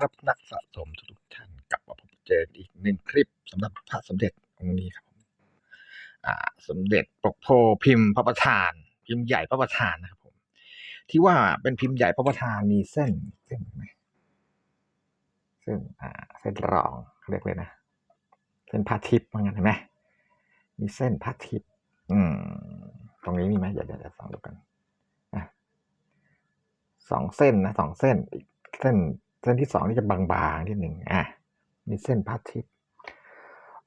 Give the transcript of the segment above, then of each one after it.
ครับนักสะสมทุกท่านกลับมาพบเจออีกหนึ่งคลิปสำหรับพระสมเด็จองค์นี้ครับอ่าสมเด็จปกโพพิมพ์พระประธาน พิมพ์ใหญ่พระประธานนะครับผม ที่ว่าเป็นพิมพ์ใหญ่พระประธานมีเส้นเส้นไหมเส้นอ่าเส้นรองเรียกเลยนะเส้นพาทิพย์ว่างั้นเห็นไหมมีเส้นพาทิพย์อืม ตรงนี้มีไหมเดี๋ยวเดี๋ยวเดี๋ยวลองดูกันอะสองเส้นนะสองเส้นอีกเส้น เส้นที่สองนี่จะบางๆนิดหนึ่งอะมีเส้นพาทิพย์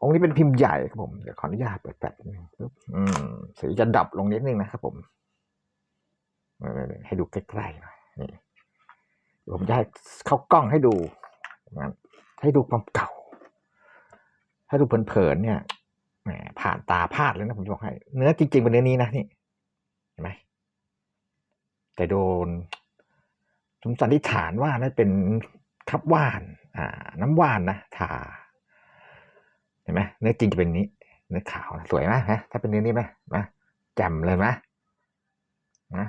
องค์นี้เป็นพิมพ์ใหญ่ครับผมเดี๋ยวขออนุญาตเปิดแปดนิดนึงปึ๊บอืมสีจะดับลงนิดนึงนะครับผมให้ดูใกล้ๆหน่อยนี่ผมจะให้เข้ากล้องให้ดูให้ดูความเก่า ให้ดูเผินๆเนี่ยแหมผ่านตาพลาดเลยนะผมจะบอกให้ เนื้อจริงๆเป็นเนื้อนี้นะนี่เห็นไหมแต่โดน ผมสันนิษฐานว่าน่าเป็นทับว่าน อ่า น้ำว่านนะทาเห็นไหมเนื้อจริงจะเป็นนี้ เนื้อขาวสวยไหมฮะถ้าเป็นเนื้อนี้ไหมนะแจ่มเลยไหมนะ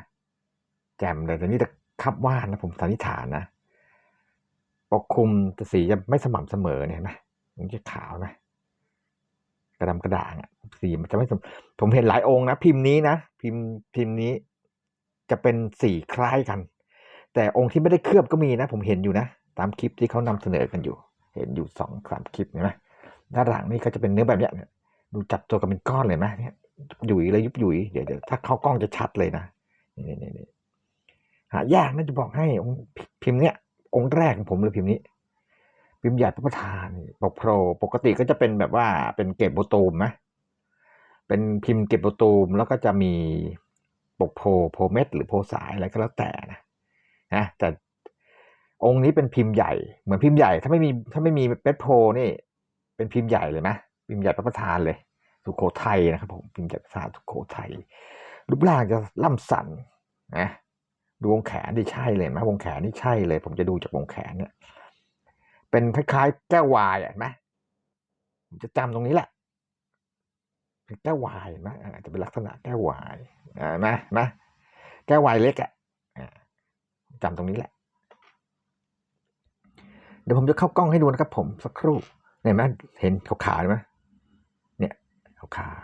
แจ่มเลยแต่นี่จะคับว่านนะผมสันนิษฐานนะปกคลุมแต่สีจะไม่สม่ำเสมอเนี่ยนไหมมันจะขาวไหมกระดำกระด่างอะสีมันจะไม่สมผมเห็นหลายองค์นะพิมพ์นี้นะพิมพ์พิมพ์นี้จะเป็นสีคล้ายกัน แต่องค์ที่ไม่ได้เคลือบก็มีนะ ผมเห็นอยู่นะ ตามคลิปที่เขานำเสนอกันอยู่ เห็นอยู่สองสามคลิปเห็นไหมด้านหลังนี่ก็จะเป็นเนื้อแบบเนี้ยเนี่ยดูจับตัวกันเป็นก้อนเลยไหมเนี่ยหยุยเลยยุบหยุยเดี๋ยวเดี๋ยวถ้าเข้ากล้องจะชัดเลยนะนี่นี่นี่หายากน่าจะบอกให้องค์พิมพ์เนี้ยองค์แรกของผมเลยพิมพ์นี้ พิมพ์ใหญ่พระประธานปกโปรปกติก็จะเป็นแบบว่าเป็นเก็บโบตูมนะเป็นพิมพ์เก็บโบตูมแล้วก็จะมีปกโพโพเม็ดหรือโพสายอะไรก็แล้วแต่นะ นะแต่องค์นี้เป็นพิมพ์ใหญ่เหมือนพิมพ์ใหญ่ ถ้าไม่มีถ้าไม่มีเป็ดโพนี่ เป็นพิมพ์ใหญ่เลยไหมพิมพ์ใหญ่พระประธานเลย สุโขทัยนะครับผมพิมพ์ใหญ่พระประธานสุโขทัยรูปร่างจะล่ำสันนะดูวงแขนนี่ใช่เลยไหมวงแขนนี่ใช่เลย ผมจะดูจากวงแขนเนี่ย เป็นคล้ายๆแก้ววายเห็นไหมผมจะจำตรงนี้แหละเป็นแก้ววายนไหมอาจจะเป็นลักษณะแก้ววายอ่านไหมเห็นไหมแก้ววายเล็กอะอ่า จำตรงนี้แหละ เดี๋ยวผมจะเข้ากล้องให้ดูนะครับผมสักครู่เห็นไหมเห็นขาวๆไหมเนี่ยขาว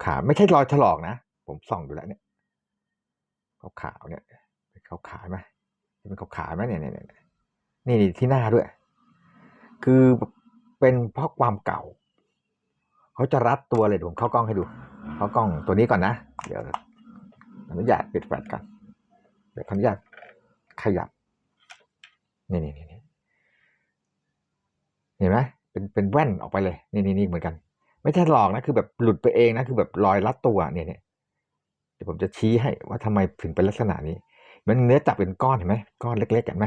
ๆขาวๆไม่ใช่รอยถลอกนะ ผมส่องดูแล้วเนี่ยขาวๆเนี่ยเป็นขาวๆไหมเป็นขาวๆไหมเนี่ยเนี่ยเนี่ยนี่ที่หน้าด้วย คือเป็นเพราะความเก่าเขาจะรัดตัวเลยผมเข้ากล้องให้ดู เข้ากล้องตัวนี้ก่อนนะ เดี๋ยวอนุญาตปิดแฟลชกันเดี๋ยวขออนุญาต ขยับนี่นี่นี่เห็นไหมเป็นเป็นแว่นออกไปเลย นี่นี่นี่เหมือนกัน ไม่ใช่หลอกนะคือแบบหลุดไปเองนะคือแบบรอยรัดตัวเนี่ยเนี่ยเดี๋ยวผมจะชี้ให้ว่าทำไมถึงเป็นลักษณะนี้ มันเนื้อจับเป็นก้อนเห็นไหมก้อนเล็กๆเห็นไหม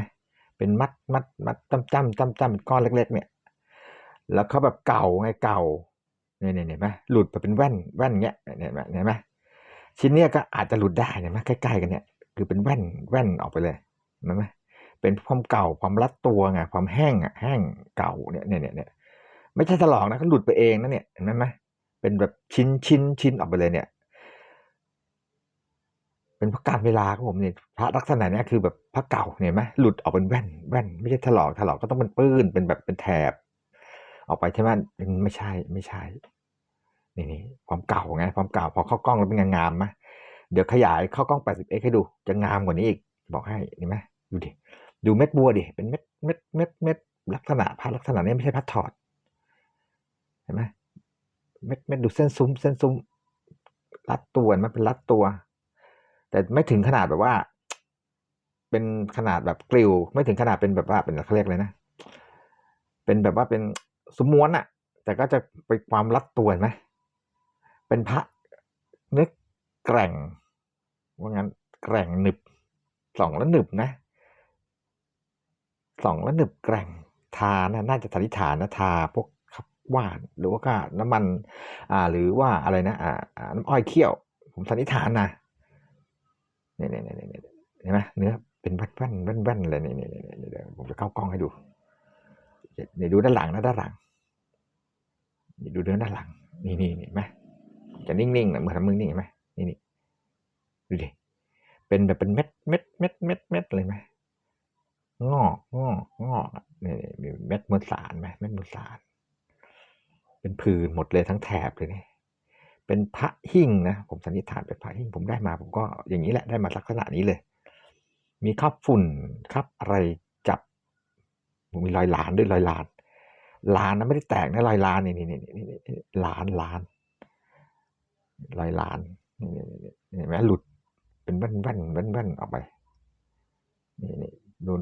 เป็นมัดมัดมัดจ้ำจ้ำจ้ำจ้ำเป็นก้อนเล็ก ๆ เนี่ย แล้วเขาแบบเก่าไงเก่าเนี่ยเนี่ยเห็นไหมหลุดไปเป็นแว่นแว่นเงี้ยเนี่ยเนไหมเห็นไหมชิ้นเนี้ยก็อาจจะหลุดได้เห็นไหมใกล้ๆกันเนี่ย คือเป็นแว่นแว่นออกไปเลย เห็นไหมเป็นความเก่าความรัดตัวไงความแห้งอะแห้งเก่าเนี่ยเนี่ยเนี่ยไม่ใช่ถลอกนะก็หลุดไปเองนะเนี่ยเห็นไหมเป็นแบบชิ้นชิ้นชิ้นออกไปเลยเนี่ย เป็นพระการเวลาครับผมเนี่ยพระลักษณะเนี้ยคือแบบพระเก่าเนี่ยไหมหลุดออกเป็นแว่นแว่น ไม่ใช่ถลอกถลอกก็ต้องเป็นปื้นเป็นแบบเป็นแถบ ออกไปใช่ไหมไม่ใช่ไม่ใช่นี่นี่ความเก่าไงความเก่าพอเข้ากล้องแล้วเป็นงามๆไหมเดี๋ยวขยายเข้ากล้อง 80x ให้ดูจะงามกว่านี้อีกบอกให้เห็นไหม ดูดิ ดูเม็ดบัวดิ เป็นเม็ดเม็ดเม็ดเม็ดลักษณะพระลักษณะนี้ไม่ใช่พัดถอด เห็นไหมเม็ดเม็ดดูเส้นซุ้ม เส้นซุ้ม รัดตัวมันเป็นรัดตัว แต่ไม่ถึงขนาดแบบว่า เป็นขนาดแบบกลิว ไม่ถึงขนาดเป็นแบบว่าเป็นเขาเรียกเลยนะ เป็นแบบว่าเป็นสมม้วนอะแต่ก็จะเป็นความรัดตัวไหมเป็นพระเนื้อแกร่ง ว่างั้นแกร่งหนึบสองแล้วหนึบนะ สองแล้วหนึบแกร่งทานะน่าจะสันนิษฐานนะทาพวกขับว่านหรือว่าก็น้ำมันอ่าหรือว่าอะไรนะอ่าน้ำอ้อยเคี่ยว ผมสันนิษฐานนะเนี่ยเนี่ยเนี่ยเนี่ยเห็นไหมเนื้อเป็นแว่นแว่นแว่นแว่นเลยเนี่ยเนี่ยเนี่ยผมจะเข้ากล้องให้ดูเนี่ยดูด้านหลังนะด้านหลังนี่ดูเนื้อด้านหลัง นี่นี่เห็นไหมจะนิ่งๆเหมือนทำมือนิ่งเห็นไหมนี่นี่ดูดิเป็นแบบเป็นเม็ดเม็ดเม็ดเม็ดเม็ดเลยไหม งอกงอกงอกเนี่ยวลสารไหมเม็ดมวลสาร เป็นผื่นหมดเลยทั้งแถบเลยเนี่ยเป็นพระหิ่งนะผมสันนิษฐานเป็นพระหิ่งผมได้มา ผมก็อย่างนี้แหละได้มาลักษณะนี้เลย มีคราบฝุ่นคราบอะไรจับมีรอยหลานด้วยรอยหลานหลานนะไม่ได้แตกนะรอยหลานนี่นี่นี่นี่หลานหลานรอยหลานนี่นี่นี่เห็นไหมหลุดเป็นแว่นแว่นแว่นแว่นออกไป โดน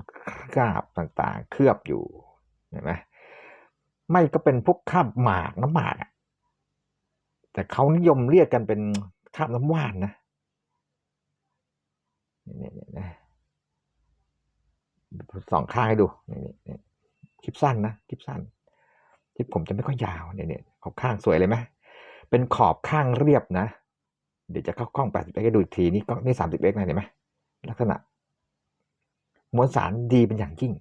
คราบต่างๆ เคลือบอยู่เห็นไหมไม่ก็เป็นพวกคราบหมากน้ำหมากอะแต่เขานิยมเรียกกันเป็นคราบน้ำว่านนะนี่นี่นี่นะสองข้างให้ดูนี่นี่นคลิปสั้นนะคลิปสั้นคลิปผมจะไม่ค่อยยาวเนี่ยเนี่ยขอบข้างสวยเลยไหมเป็นขอบข้างเรียบนะ เดี๋ยวจะเข้ากล้อง 80 x ให้ดูอีกทีนี่กล้องนี่ 30 x นะเห็นไหมลักษณะ มวลสารดีเป็นอย่างยิ่ง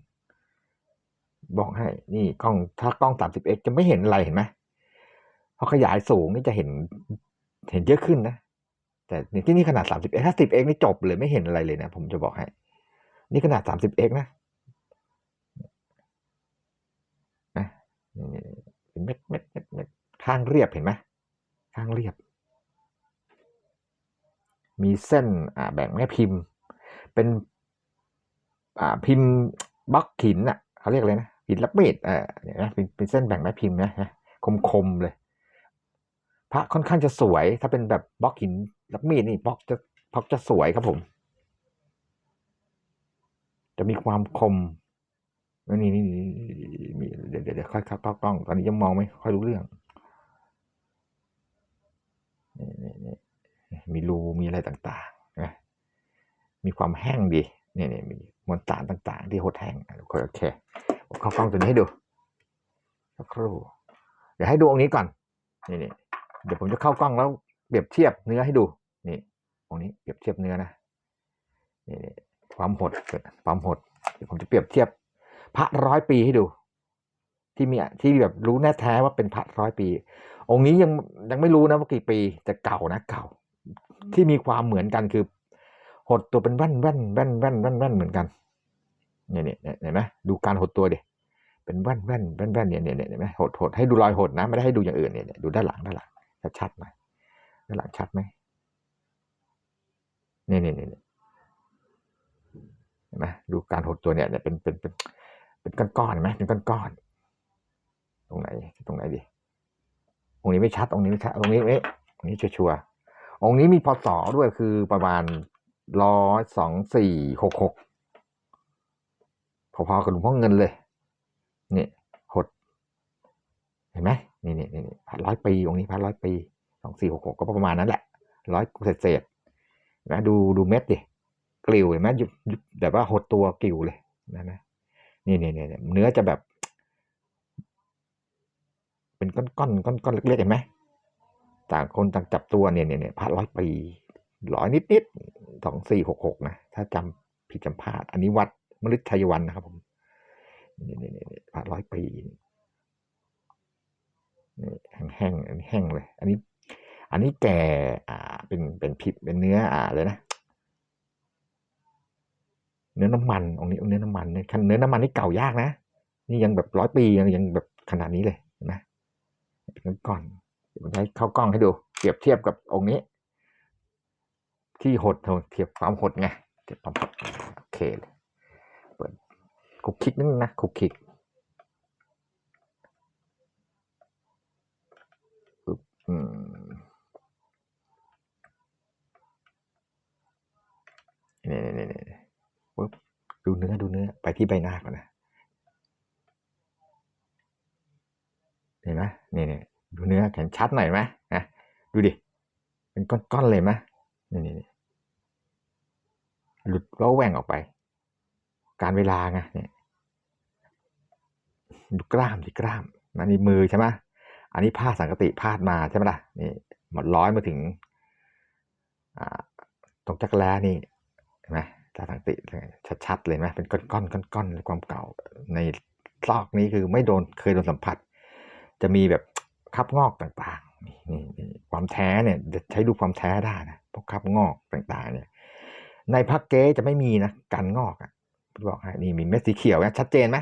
บอกให้ นี่กล้องถ้ากล้อง 30 x จะไม่เห็นอะไรเห็นไหมพอขยายสูงนี่จะเห็นเห็นเยอะขึ้นนะ แต่ที่นี่ขนาด 30 x ถ้า 10 x นี่จบเลยไม่เห็นอะไรเลยนะผมจะบอกให้ นี่ขนาด 30 x นะนะนี่นี่นี่เป็นเม็ดเม็ดเม็ดเม็ดข้างเรียบเห็นไหมข้างเรียบ มีเส้นอ่าแบ่งแม่พิมพ์ เป็น พิมพ์บล็อกหินอะเขาเรียกอะไรนะหินรับมีดเออเนี่ยนะเป็นเป็นเส้นแบ่งแม่พิมพ์นะนะคมคมๆเลย พระค่อนข้างจะสวย ถ้าเป็นแบบบล็อกหินรับมีดนี่บล็อกจะบล็อกจะสวยครับผม จะมีความคมนี่นี่นี่มีเดี๋ยวเดี๋ยวค่อยเข้ากล้อง ตอนนี้ยังมองไม่ค่อยรู้เรื่องนี่นี่นี่มีรูมีอะไรต่างๆนะมีความแห้งดีนี่นี่มี มวลสารต่างๆ ที่หดแห้งโอเคโอเคผมเข้ากล้องตัวนี้ให้ดูสักครู่เดี๋ยวให้ดูองค์นี้ก่อนนี่นี่เดี๋ยวผมจะเข้ากล้องแล้วเปรียบเทียบเนื้อให้ดูนี่องค์นี้เปรียบเทียบเนื้อนะนี่นี่ความหดความหดเดี๋ยวผมจะเปรียบเทียบ พระร้อยปีให้ดู ที่มีที่แบบรู้แน่แท้ว่าเป็นพระร้อยปี องค์นี้ยังยังไม่รู้นะว่ากี่ปีแต่เก่านะเก่า ที่มีความเหมือนกันคือ หดตัวเป็นแว่นแว่นแว่นแว่นแว่นแว่นเหมือนกันเนี่ยเนี่ยเห็นไหมดูการหดตัวดิเป็นแว่นแว่นแว่นแว่นเนี่ยเนี่ยเนี่ยเห็นไหมหดหดให้ดูรอยหดนะไม่ได้ให้ดูอย่างอื่นเนี่ยดูด้านหลังด้านหลังชัดๆหน่อยด้านหลังชัดไหมเนี่ยเนี่ยเนี่ยเห็นไหมดูการหดตัวเนี่ยเนี่ยเป็นเป็นเป็นเป็นก้อนๆเห็นไหมเป็นก้อนๆตรงไหนตรงไหนดิองค์นี้ไม่ชัดองค์นี้ไม่ชัดองค์นี้เอ๊ะองค์นี้ชัวร์องค์นี้มีพศด้วยคือประมาณ ร้อยสองสี่หกหกพอๆกับหลวงพ่อเงินเลยนี่หด เห็นไหมนี่นี่นี่พันร้อยปีองค์นี้พันร้อยปีสองสี่หกหกก็ประมาณนั้นแหละร้อยเศษเศษๆนไหมดูดูเม็ดดิกลิวเห็นไหมยุบยุบแบบว่าหดตัวกลิวเลยนะนะนี่นี่นี่เนื้อจะแบบ เป็นก้อนก้อนก้อนก้อนเล็กๆเห็นไหมต่างคนต่างจับตัวเนี่ยเนี่ยเนี่ยพันร้อยปี ร้อยนิดนิดสองสี่หกหกนะ ถ้าจำผิดจำพลาด อันนี้วัดมฤชัยวันนะครับผม นี่นี่นี่พันร้อยปีนี่แห้งๆอันนี้แห้งเลย อันนี้ อันนี้แก่ อ่า เป็นเป็นพิบเป็นเนื้อ อ่าเลยนะเนื้อน้ำมันองค์นี้เนื้อน้ำมันเนี่ยเนื้อน้ำมันนี่เก่ายากนะ นี่ยังแบบร้อยปียังยังแบบขนาดนี้เลยเห็นไหมเป็นก้อนเดี๋ยวผมใช้เข้ากล้องให้ดู เปรียบเทียบกับองค์นี้ ที่หดเทียบความหดไงเทียบความหดโอเคเลยเปิดคุกคิกนิดนึงนะคุกคิกปึ๊บอืมนี่นี่นี่นี่ปึ๊บดูเนื้อดูเนื้อไปที่ใบหน้าก่อนนะเห็นไหมนี่นี่ดูเนื้อเห็นชัดหน่อยไหมนะดูดิเป็นก้อนๆเลยไหมนี่นี่นี่ หลุดแล้วแหว่งออกไป การเวลาไงเนี่ยดูกล้ามดิกล้ามอันนี้มือใช่ไหมอันนี้ผ้าสังกติพาดมาใช่ไหมล่ะนี่หมดร้อยมาถึงตรงจักรแล้นี่เห็นไหมผ้าสังกติชัดๆเลยไหมเป็นก้อนๆก้อนๆในความเก่าในซอกนี้คือไม่โดนเคยโดนสัมผัส จะมีแบบคับงอกต่างๆนี่ความแท้เนี่ยจะใช้ดูความแท้ได้นะพวกคับงอกต่างๆเนี่ย ในพักเก้จะไม่มีนะการงอกอะบอกให้นี่มีเม็ดสีเขียวนะชัดเจนไหม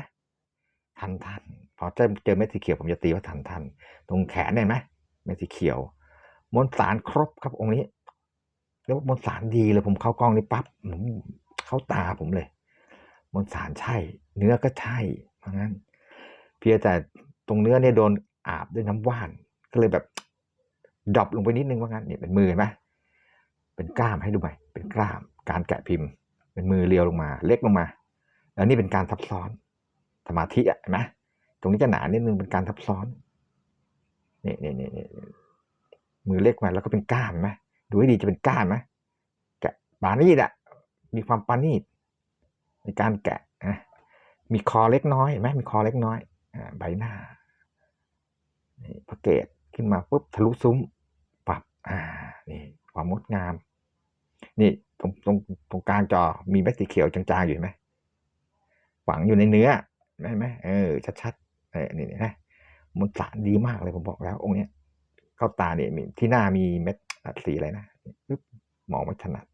ทันทันพอเจอเจอเม็ดสีเขียวผมจะตีว่าทันทันตรงแขนเห็นไหมเม็ดสีเขียว มวลสารครบครับองค์นี้แล้วามวลสารดีเลยผมเข้ากล้องนี่ปั๊บอืมเข้าตาผมเลย มวลสารใช่ เนื้อก็ใช่เพราะงั้น เพียงแต่ตรงเนื้อเนี่ยโดนอาบด้วยน้ำว่าน ก็เลยแบบดรอปลงไปนิดนึงว่างั้นเนี่ยเป็นมือเห็นไหมเป็นกล้ามให้ดูไหมเป็นกล้าม การแกะพิมพ์เป็นมือเรียวลงมา เล็กลงมา แล้วนี่เป็นการทับซ้อนสมาธิอะนไหมตรงนี้จะหนานิดนึงเป็นการทับซ้อนนี่นี่นี่นี่มือเล็กมาแล้วก็เป็นก้ามเห็นไหมดูให้ดีจะเป็นก้ามไหมแกะปานีดอะมีความปานีดในการแกะนะมีคอเล็กน้อยเห็นไหมมีคอเล็กน้อยอใบหน้านี่พระเกตขึ้นมาปุ๊บทะลุซุ้มปรับอ่านี่ความงดงาม นี่ ตรงตรงตรงกลางจอมีเม็ดสีเขียวจางๆอยู่ไหมฝังอยู่ในเนื้อเห็นไหมเออชัดๆเออนี่นะมันสารดีมากเลยผมบอกแล้ว องค์เนี้ยเข้าตาเนี่ยที่หน้ามีเม็ดสีอะไรนะปึ๊บมองไม่ถนัด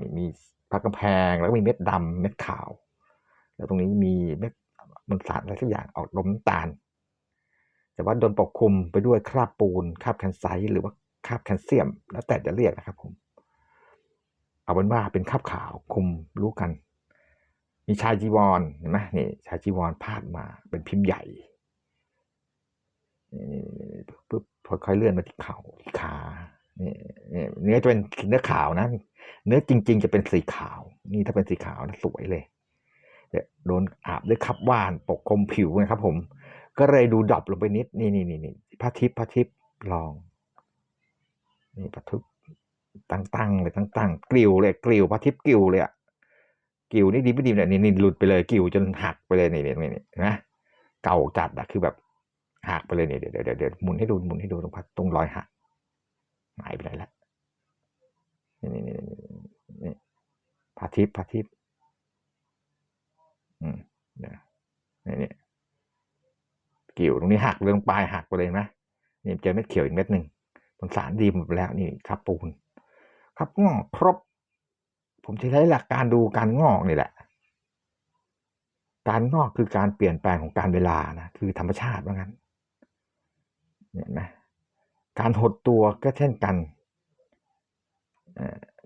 มีมีพักกำแพงแล้วมีเม็ดดำเม็ดขาว แล้วตรงนี้มีเม็ดมันสารอะไรสักอย่างออกลมน้ำตาล แต่ว่าโดนปกคลุมไปด้วยคราบปูนคราบแคนไซต์หรือว่าคราบแคลเซียม แล้วแต่จะเรียกนะครับผม เอาเป็นว่าเป็นคราบขาวคุมรู้กัน มีชายจีวรเห็นไหมนี่ชายจีวรพาดมาเป็นพิมพ์ใหญ่ปุ๊บค่อยเลื่อนมาที่เข่าที่ขานี่นี่เนื้อจะเป็นเนื้อขาวนะ เนื้อจริง ๆ จะเป็นสีขาว นี่ถ้าเป็นสีขาวนะสวยเลยเนี่ยโดนอาบด้วยคับว่านปกคลุมผิวนะครับ ผม ก็เลยดูดรอปลงไปนิด นี่นี่นี่นี่พระทิพย์พระทิพย์ลอง นี่พระทิพย์ ตั้งๆเลยตั้งๆกลิวเลยกลิวพระทิพย์กลิวเลยอะกลิวนี่ดีไม่ดีเนี่ยนี่นี่หลุดไปเลยกลิวจนหักไปเลยนี่นี่นี่นะเก่าจัดอะคือแบบหักไปเลยนี่เดี๋ยวเดี๋ยวเดี๋ยวเดี๋ยวหมุนให้ดูหมุนให้ดูตรงพัดตรงรอยหักหายไปไหนละนี่นี่นี่นี่พระทิพย์พระทิพย์อืมเนี่ยนี่นี่กิ่วตรงนี้หักเรื่องปลายหักไปเลยนไหมนี่เจอเม็ดเขียวอีกเม็ดหนึ่งมันสารดีหมดไปแล้วนี่ครับปูน ครับงอกครบ ผมจะใช้หลักการดูการงอกนี่แหละ การงอกคือการเปลี่ยนแปลงของการเวลานะคือธรรมชาติว่างั้นเห็นไหมการหดตัวก็เช่นกัน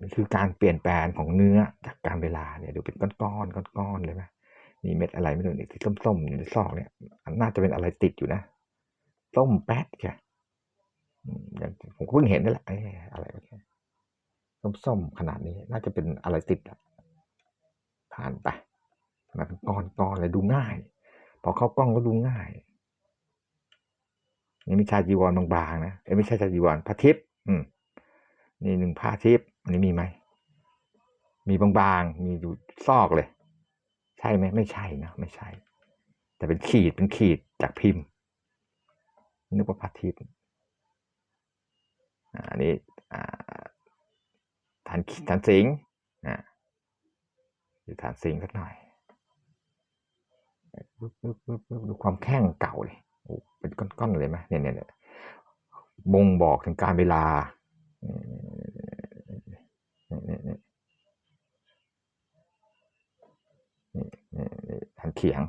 นี่คือการเปลี่ยนแปลงของเนื้อจากการเวลาเนี่ยดูเป็นก้อนๆก้อนๆเลยไหมมีเม็ดอะไรไม่รู้นี่ที่ส้มๆอยู่ในซอกเนี่ยน่าจะเป็นอะไรติดอยู่นะส้มแป๊ดแกอย่างผมเพิ่งเห็นนี่แหละอ๊ะอะไร วะแกส้มๆขนาดนี้ น่าจะเป็นอะไรติดอะผ่านไปมาเป็นก้อนๆเลยดูง่าย พอเข้ากล้องก็ดูง่าย นี่ไม่ใช่จีวรบางๆนะเอ้ไม่ใช่ชาจีวรพระทิพย์อืมนี่หนึ่งผ้าทิพย์อันนี้มีไหมมีบางๆ มีอยู่ซอกเลย ใช่ไหมไม่ใช่นะไม่ใช่ แต่เป็นขีดเป็นขีดจากพิมพ์ นึกว่าพระทิพย์อันนี้อ่า ฐานฐานสิงห์อ่าดูฐานสิงสักหน่อยดูความแข้งเก่าเลยโอ้เป็นก้อนๆเลยไหมเนี่ยเนี่ยเนี่ยบ่งบอกถึงการเวลานี่นี่นี่นี่นี่นี่ทันเขียง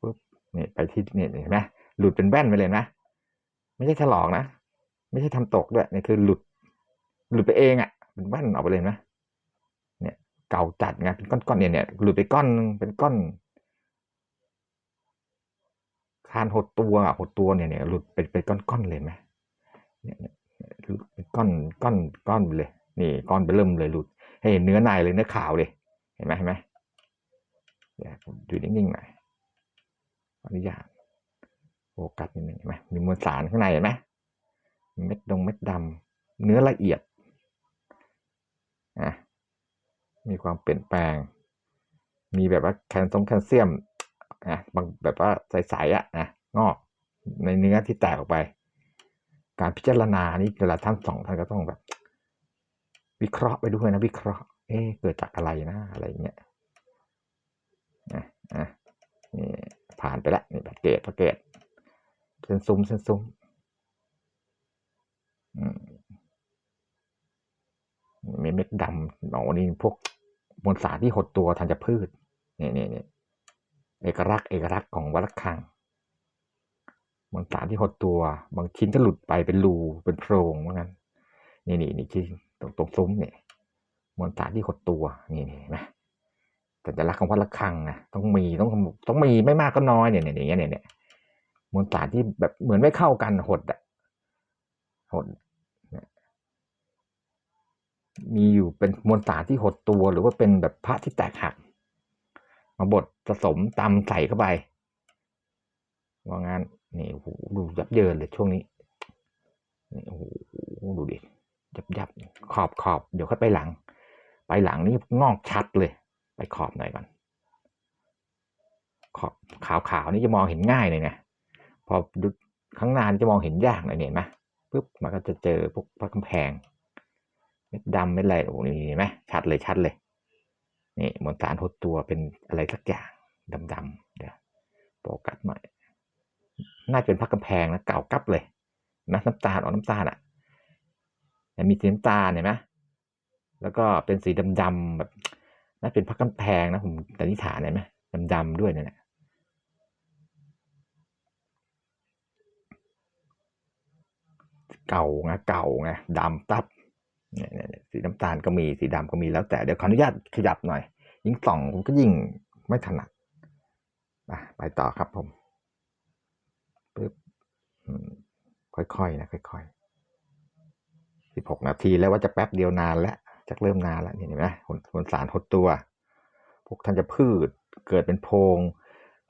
ปุ๊บนี่ไปที่นี่เห็นไหมหลุดเป็นแว่นไปเลยนะไม่ใช่ถลอกนะ ไม่ใช่ทำตกด้วยนี่คือหลุด หลุดไปเองอะ่ะ เป็นแว่นออกไปเลยนะเนี่ยเก่าจัดไงเป็นก้อนๆเนี่ยเนี่ยหลุดไปก้อนเป็นก้อนคานหดตัวอะหดตัวเนี่ยเนี่ยหลุดเป็นเป็นก้อนๆเลยไหมเนี่ยเนี่ยหลุดเป็นก้อนก้อนก้อนไปเลย นี่ก้อนไปเริ่มเลยหลุดให้เห็นเนื้อในเลยเนื้อขาวเลยเห็นไหมเห็นไหมเดี๋ยวผมอยู่นิ่งๆหน่อยอนุญาตโฟกัสนิดนึงเห็นไหมมีมวลสารข้างในเห็นไหมเม็ดดงเม็ดดำเนื้อละเอียด อะมีความเปลี่ยนแปลง มีแบบว่าแคลซงแคลเซียมอะบางแบบว่าใสๆอะนะงอกในเนื้อที่แตกออกไป การพิจารณานี่เวลาท่านสองท่านก็ต้องแบบ วิเคราะห์ไปด้วยนะวิเคราะห์ เอ๊เกิดจากอะไรนะอะไรเงี้ยนะนะนี่ผ่านไปแล้วนี่แพ็กเกจแพ็กเกจเส้นซุ้มเส้นซุ้มอืมมี เม็ดดำหนอนี่พวกมวลสารที่หดตัวทันจะพืชนี่นี่นี่เอกลักษณ์เอกลักษณ์ของวัลคังมวลสารที่หดตัว บางชิ้นก็หลุดไปเป็นรูเป็นโพรงว่างั้นนี่นี่นี่ที่ตรงตรงซุ้มเนี่ยมวลสารที่หดตัว นี่นี่นไหมแต่จะรักของวัดระฆังนะต้องมีต้องต้องมีไม่มากก็น้อยเนี่ยเนี่ยอย่างเงี้ยเนี่ยเนี่ยมวลสารที่แบบเหมือนไม่เข้ากันหดอะหด มีอยู่เป็นมวลสารที่หดตัวหรือว่าเป็นแบบพระที่แตกหัก มาบดผสมตำใส่เข้าไปว่างั้นนี่โอ้โหดูยับเยินเลยช่วงนี้นี่โอ้โหดูดิยับยับขอบขอบเดี๋ยวค่อยไปหลัง ไปหลังนี่งอกชัดเลย ไปขอบหน่อยก่อนขอบขาวขาวนี่จะมองเห็นง่ายเลยไงพอดูข้างหน้านี่จะมองเห็นยากหน่อยเนี่ยเห็นไหมปุ๊บมันก็จะเจอพวกพระกำแพง ดดำเม็ดอะไรโอ้นี่เห็นไหมชัดเลยชัดเลยนี่มวลสารหดตัวเป็นอะไรสักอย่างดำๆเดี๋ยวโฟกัสหน่อยน่าจะเป็นพักกำแพงนะเก่ากับเลยนะน้ำตาลออกน้ำตาลอะเนี่ยมีสีน้ำตาลเห็นไหมแล้วก็เป็นสีดำๆแบบน่าเป็นพักกำแพงนะผมสันนิษฐานเห็นไหมดำๆด้วยเนี่ยเก่าไงเก่าไงดำตับ สีน้ำตาลก็มีสีดำก็มีแล้วแต่เดี๋ยวขออนุญาตขยับหน่อย ยิ่งส่องผมก็ยิ่งไม่ถนัดไปต่อครับผมปึ๊บค่อยๆนะค่อยๆสิบหกนาทีแล้วว่าจะแป๊บเดียวนานแล้วจะเริ่มนานแล้วนี่เห็นไหมผลผลสารหดตัว พวกท่านจะพืชเกิดเป็นโพรง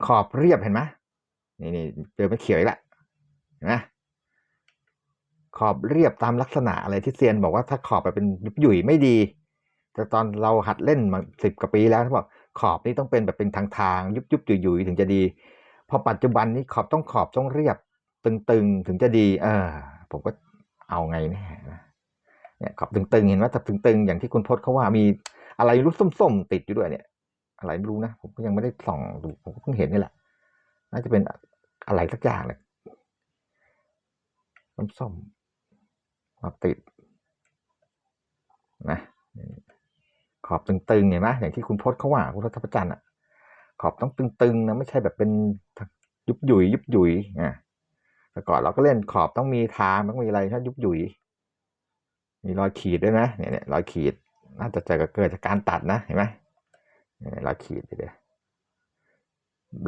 ขอบเรียบเห็นไหมนี่นี่เจอเป็นเขียวอีกแล้วเห็นไหม ขอบเรียบตามลักษณะอะไรที่เซียนบอกว่าถ้าขอบไปเป็นยุบหยุ่ยไม่ดี แต่ตอนเราหัดเล่นมาสิบกว่าปีแล้วเขาบอกขอบนี่ต้องเป็นแบบเป็นทางทางๆยุบยุบหยุ่ยหยุ่ยถึงจะดี พอปัจจุบันนี้ขอบต้องขอบต้องเรียบตึงๆถึงจะดี เออ ผมก็เอาไงแน่เนี่ยขอบตึงๆเห็นว่าถ้าตึงๆอย่างที่คุณพจน์เขาว่ามีอะไรรู้ส้มๆติดอยู่ด้วยเนี่ย อะไรไม่รู้นะผมก็ยังไม่ได้ส่องดูผมก็เพิ่งเห็นนี่แหละน่าจะเป็นอะไรสักอย่างเลยส้ม ๆมาติดนะขอบตึงๆเห็นไหมอย่างที่คุณพจน์เขาว่าคุณรัฐประจันทร์อะ ขอบต้องตึงๆนะไม่ใช่แบบเป็นยุบหยุยยุบหยุยอะแต่ก่อนเราก็เล่นขอบต้องมีทางต้องมีอะไรถ้ายุบหยุยมีรอยขีดด้วยนะเนี่ยเนี่ยรอยขีด น่าจะเกิดจากการตัดนะเห็นไหมเนี่ยรอยขีดเดี๋ยว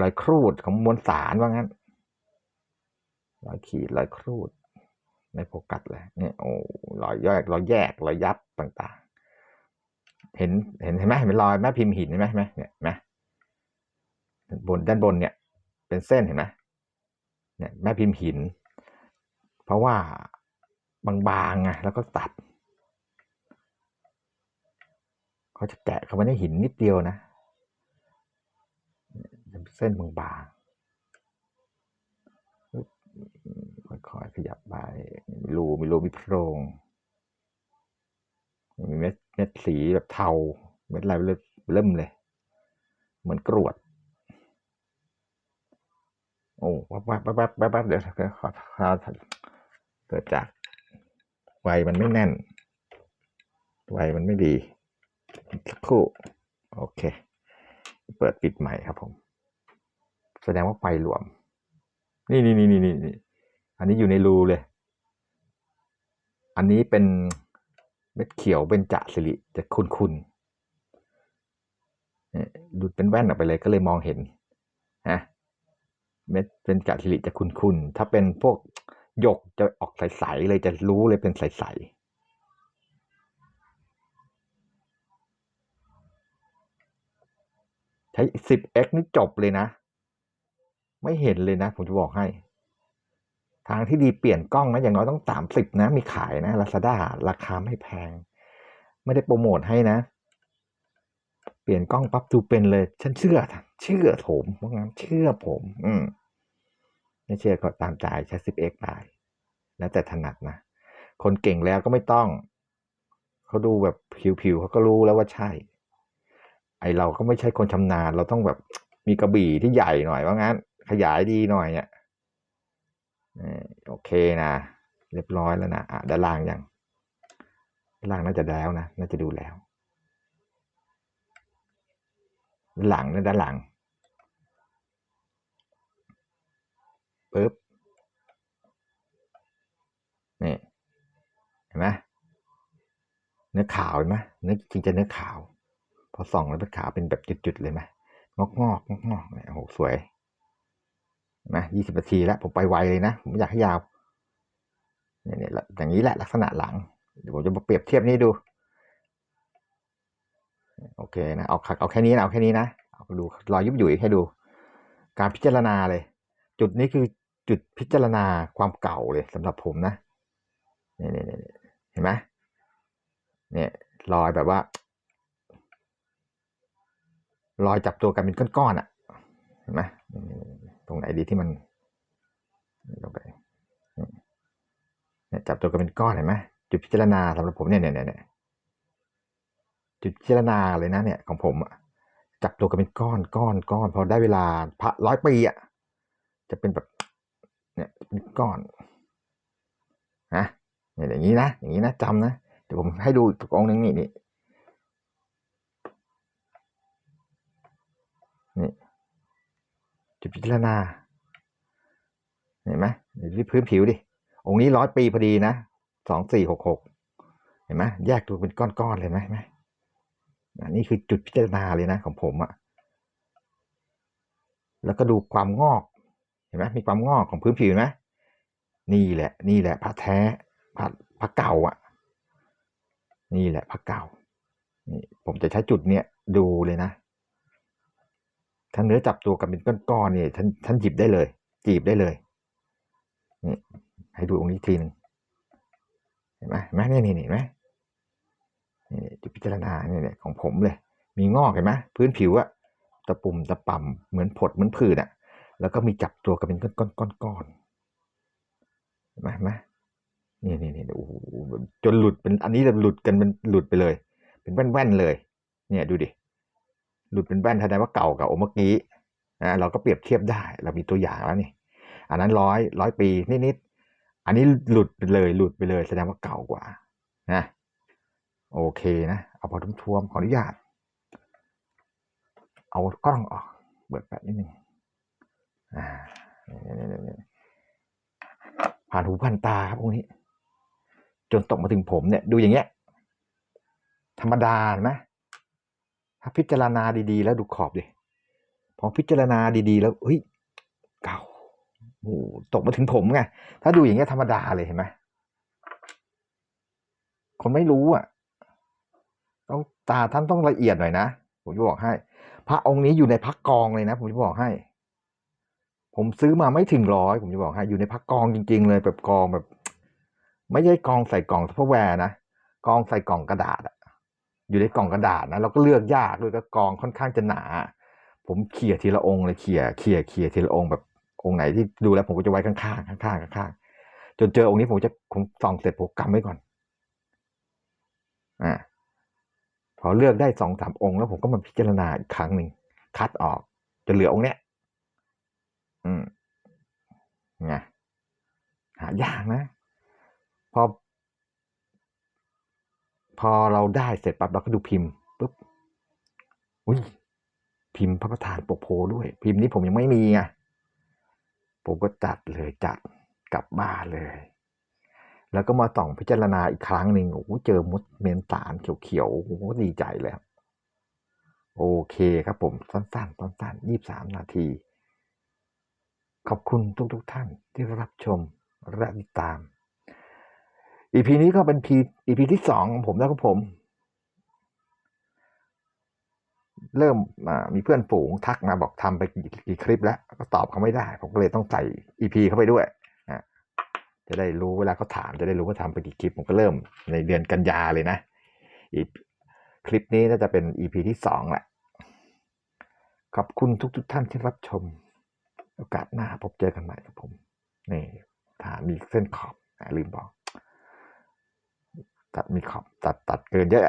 รอยครูดของมวลสารว่างั้นรอยขีดรอยครูด ในโฟกัสเลยเนี่ยโอ้รอยแยกรอยแยกรอยยับต่างๆ เห็นเห็นเห็นไหมเห็นรอยแม่พิมพ์หินเห็นไหมเห็นไหมเนี่ยนไหมบนด้านบนเนี่ย เป็นเส้นเห็นไหมเนี่ยแม่พิมพ์หิน เพราะว่าบางๆไงแล้วก็ตัดเขาจะแกะเข้าไปในหินนิดเดียวนะเป็นเส้นบางๆ ค่อยๆขยับไปมีรูมีรูมีโพรงมีเม็ดเม็ดสีแบบเทา เม็ดอะไรเริ่มเลย เหมือนกรวด โอ้แป๊บแป๊บแป๊บแป๊บแป๊บเดี๋ยวขอขอเกิดจากไวมันไม่แน่น ไวมันไม่ดีสักครู่โอเค เปิดปิดใหม่ครับผม แสดงว่าไฟรวม นี่นี่นี่นี่นี่ อันนี้อยู่ในรูเลย อันนี้เป็นเม็ดเขียวเป็นจะสิริจะคุนคุนดูเป็นแว่นออกไปเลยก็เลยมองเห็นฮะเม็ดเป็นจะสิริจะคุนคุนถ้าเป็นพวกหยกจะออกใสๆเลยจะรู้เลยเป็นใสๆใช้ 10x นี่จบเลยนะ ไม่เห็นเลยนะ ผมจะบอกให้ ทางที่ดีเปลี่ยนกล้องนะอย่างน้อยต้องสามสิบนะ มีขายนะลาซาด้าราคาไม่แพง ไม่ได้โปรโมทให้นะ เปลี่ยนกล้องปั๊บดูเป็นเลย ฉันเชื่อ เชื่อผมว่างั้นเชื่อผม อืมไม่เชื่อก็ตามใจใช้ 10x ได้แล้วแต่ถนัดนะ คนเก่งแล้วก็ไม่ต้อง เขาดูแบบผิวๆเขาก็รู้แล้วว่าใช่ ไอเราก็ไม่ใช่คนชำนาญ เราต้องแบบมีกระบี่ที่ใหญ่หน่อยว่างั้น ขยายดีหน่อยเนี่ย โอเคนะเรียบร้อยแล้วนะอะด้านล่างยังด้านล่างน่าจะแล้วนะน่าจะดูแล้วด้านหลังนะด้านหลังปึ๊บนี่เห็นไหมเนื้อขาวเห็นไหมเนื้อจริงจะเนื้อขาว พอส่องแล้วเป็นขาวเป็นแบบจุดๆเลยไหมงอกงอกงอกงอกเนี่ยโอ้โหสวย นไหมยี่สิบนาทีแล้วผมไปไวเลยนะ ผมไม่อยากให้ยาวเนี่ยอย่างนี้แหละลักษณะหลังเดี๋ยวผมจะมาเปรียบเทียบนี่ดู โอเคนะเอาเอาแค่นี้นะเอาแค่นี้นะเอาดูรอยยุบหยุยให้ดู การพิจารณาเลย จุดนี้คือจุดพิจารณาความเก่าเลยสำหรับผมนะเนี่ยเนี่ยเนี่ยเห็นไหมเนี่ยรอยแบบว่ารอยจับตัวกันเป็นก้อนๆอะเห็นไหม ตรงไหนดีที่มันตรงไหนเนี่ยจับตัวกันเป็นก้อนเห็นไหมจุดพิจารณาสำหรับผมเนี่ยเนี่ยเนี่ยจุดพิจารณาเลยนะเนี่ยของผมอะจับตัวกันเป็นก้อนก้อนก้อนพอได้เวลาพระร้อยปีอะจะเป็นแบบเนี่ยเป็นก้อนนะเนี่ยอย่างนี้นะอย่างนี้นะจำนะเดี๋ยวผมให้ดูอีกองหนึงนี่นี่ จุดพิจารณา เห็นไหมเดี๋ยวที่พื้นผิวดิ องค์นี้ร้อยปีพอดีนะสองสี่หกหกเห็นไหมแยกตัวเป็นก้อนๆเลยไหมไหมอันนี่คือจุดพิจารณาเลยนะของผมอะแล้วก็ดูความงอกเห็นไหมมีความงอกของพื้นผิวไหมนี่แหละ นี่แหละพระแท้พระพระเก่าอะนี่แหละพระเก่านี่ผมจะใช้จุดเนี้ยดูเลยนะ ถ้าเนื้อจับตัวกันเป็นก้อนๆเนี่ยท่านท่านหยิบได้เลย จีบได้เลยนี่ให้ดูองค์นี้ทีหนึ่งเห็นไหมเห็นไหมนี่นี่นี่เห็นไหมนี่จุดพิจารณาเนี่ยของผมเลย มีงอกเห็นไหมพื้นผิวอะตะปุ่มตะป่ำเหมือนผดเหมือนผื่นอะแล้วก็มีจับตัวกันเป็นก้อนก้อนก้อนก้อนเห็นไหมเห็นไหมนี่นี่นี่โอ้โหจนหลุดเป็นอันนี้จะหลุดกันเป็นหลุดไปเลย เป็นแว่นๆเลย เนี่ยดูดิ หลุดเป็นแว่นแสดงว่าเก่ากับองค์เมื่อกี้นะเราก็เปรียบเทียบได้ เรามีตัวอย่างแล้วนี่ อันนั้นร้อยร้อยปีนิดๆอันนี้หลุดไปเลยหลุดไปเลยแสดงว่าเก่ากว่านะโอเคนะเอาพอทุ่มๆขออนุญาต เอากล้องออกเบิดแปดนิดนึงอ่าผ่านหูผ่านตาครับพวกนี้ จนตกมาถึงผมเนี่ย ดูอย่างเงี้ย ธรรมดาไหม ถ้าพิจารณาดีๆ แล้วดูขอบดิพอพิจารณาดีๆ แล้วเฮ้ยเก่าโอ้โหตกมาถึงผมไงถ้าดูอย่างเงี้ยธรรมดาเลยเห็นไหมคนไม่รู้อะ ต้องตาท่านต้องละเอียดหน่อยนะผมจะบอกให้ พระองค์นี้อยู่ในพักกองเลยนะ ผมจะบอกให้ ผมซื้อมาไม่ถึงร้อยผมจะบอกให้ อยู่ในพักกองจริง ๆ เลยแบบกองแบบ ไม่ใช่กองใส่กล่องซัพเปอร์แวร์นะกองใส่กล่องกระดาษอะ อยู่ในกล่องกระดาษนะเราก็เลือกยากด้วยก็กองค่อนข้างจะหนา ผมเขี่ยทีละองค์เลยเขี่ยเขี่ยเขี่ยทีละองค์แบบองค์ไหนที่ดูแล้วผมก็จะไว้ข้างๆข้างๆข้างๆจนเจอองค์นี้ผมจะผมส่องเสร็จผมกำไว้ก่อนอ่าพอเลือกได้สองสามองค์แล้วผมก็มาพิจารณาอีกครั้งหนึ่งคัดออกจนเหลือองค์เนี้ยอืมไงหายากนะ พอ พอเราได้เสร็จปั๊บเราก็ดูพิมพ์ปุ๊บอุ้ยพิมพ์พระประธานปกโพด้วย พิมพ์นี้ผมยังไม่มีไงผมก็จัดเลยจัดกลับบ้านเลย แล้วก็มาส่องพิจารณาอีกครั้งหนึ่งโอ้เจอมดเมนตานเขียวๆโอ้ดีใจแล้วโอเคครับผมสั้นๆสั้นๆยี่สามนาที ขอบคุณทุกๆทท่านที่รับชมและติดตาม อีพีนี้ก็เป็นพีอีพีที่สองของผมแล้วครับผม เริ่มมีเพื่อนฝูงทักมาบอกทำไปกี่คลิปแล้ว ก็ตอบเขาไม่ได้ ผมก็เลยต้องใส่อีพีเข้าไปด้วยนะจะได้รู้เวลาเขาถามจะได้รู้ว่าทำไปกี่คลิปผมก็เริ่มในเดือนกันยาเลยนะอีคลิปนี้น่าจะเป็นอีพีที่สองแหละ ขอบคุณทุกๆทท่านที่รับชม โอกาสหน้าพบเจอกันใหม่ครับผม นี่ถามีเส้นขอบลืมบอก ตัดมีขอบตัดตัดเกินเยอะ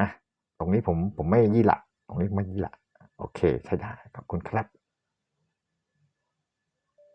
นะตรงนี้ผมผมไม่ยี่หละ ตรงนี้ไม่ยี่หละ โอเค ใช้ได้ขอบคุณครับ